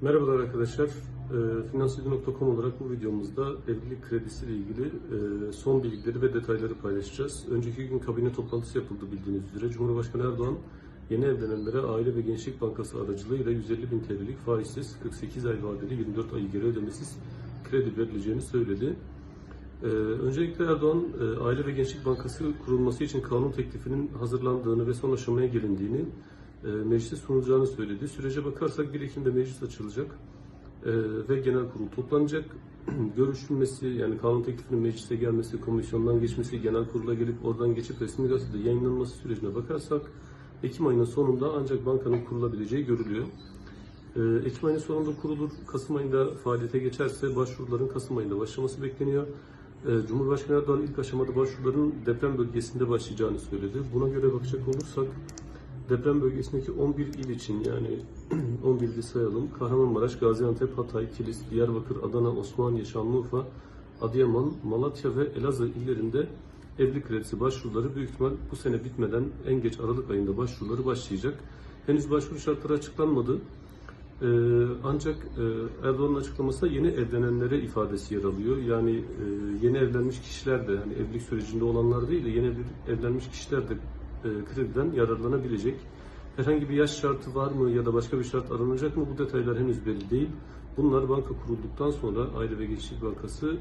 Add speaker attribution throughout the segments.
Speaker 1: Merhabalar arkadaşlar. E, Finansiyeli.com olarak bu videomuzda evlilik kredisi ile ilgili e, son bilgileri ve detayları paylaşacağız. Önceki gün kabine toplantısı yapıldı bildiğiniz üzere. Cumhurbaşkanı Erdoğan yeni evlenenlere Aile ve Gençlik Bankası aracılığıyla 150 bin TL'lik faizsiz 48 ay vadeli 24 ayı geri ödemesiz kredi verileceğini söyledi. Ee, öncelikle Erdoğan, e, Aile ve Gençlik Bankası kurulması için kanun teklifinin hazırlandığını ve son aşamaya gelindiğini meclise sunulacağını söyledi. Sürece bakarsak 1 Ekim'de meclis açılacak e, ve genel kurul toplanacak. Görüşülmesi, yani kanun teklifinin meclise gelmesi, komisyondan geçmesi, genel kurula gelip oradan geçip resmi gazetede yayınlanması sürecine bakarsak Ekim ayının sonunda ancak bankanın kurulabileceği görülüyor. Ee, Ekim ayının sonunda kurulur, Kasım ayında faaliyete geçerse başvuruların Kasım ayında başlaması bekleniyor. Cumhurbaşkanı Erdoğan ilk aşamada başvuruların deprem bölgesinde başlayacağını söyledi. Buna göre bakacak olursak deprem bölgesindeki 11 il için yani 11 ili sayalım. Kahramanmaraş, Gaziantep, Hatay, Kilis, Diyarbakır, Adana, Osmaniye, Şanlıurfa, Adıyaman, Malatya ve Elazığ illerinde evlilik kredisi başvuruları büyük ihtimal bu sene bitmeden en geç Aralık ayında başvuruları başlayacak. Henüz başvuru şartları açıklanmadı. Ee, ancak e, Erdoğan'ın açıklamasında yeni evlenenlere ifadesi yer alıyor. Yani e, yeni evlenmiş kişiler de, hani evlilik sürecinde olanlar değil de yeni evlenmiş kişiler de krediden yararlanabilecek. Herhangi bir yaş şartı var mı ya da başka bir şart aranacak mı bu detaylar henüz belli değil. Bunlar banka kurulduktan sonra Aile ve Gençlik Bankası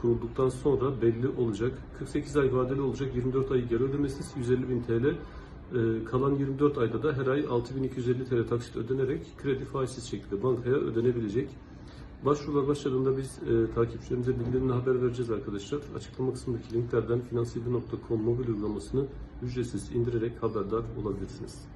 Speaker 1: kurulduktan sonra belli olacak. 48 ay vadeli olacak, 24 ay geri ödemesiz 150 bin TL. Ee, kalan 24 ayda da her ay 6250 TL taksit ödenerek kredi faizsiz şekilde bankaya ödenebilecek. Başvurular başladığında biz e, takipçilerimize bildirimle haber vereceğiz arkadaşlar. Açıklama kısmındaki linklerden finansiyeli.com mobil uygulamasını ücretsiz indirerek haberdar olabilirsiniz.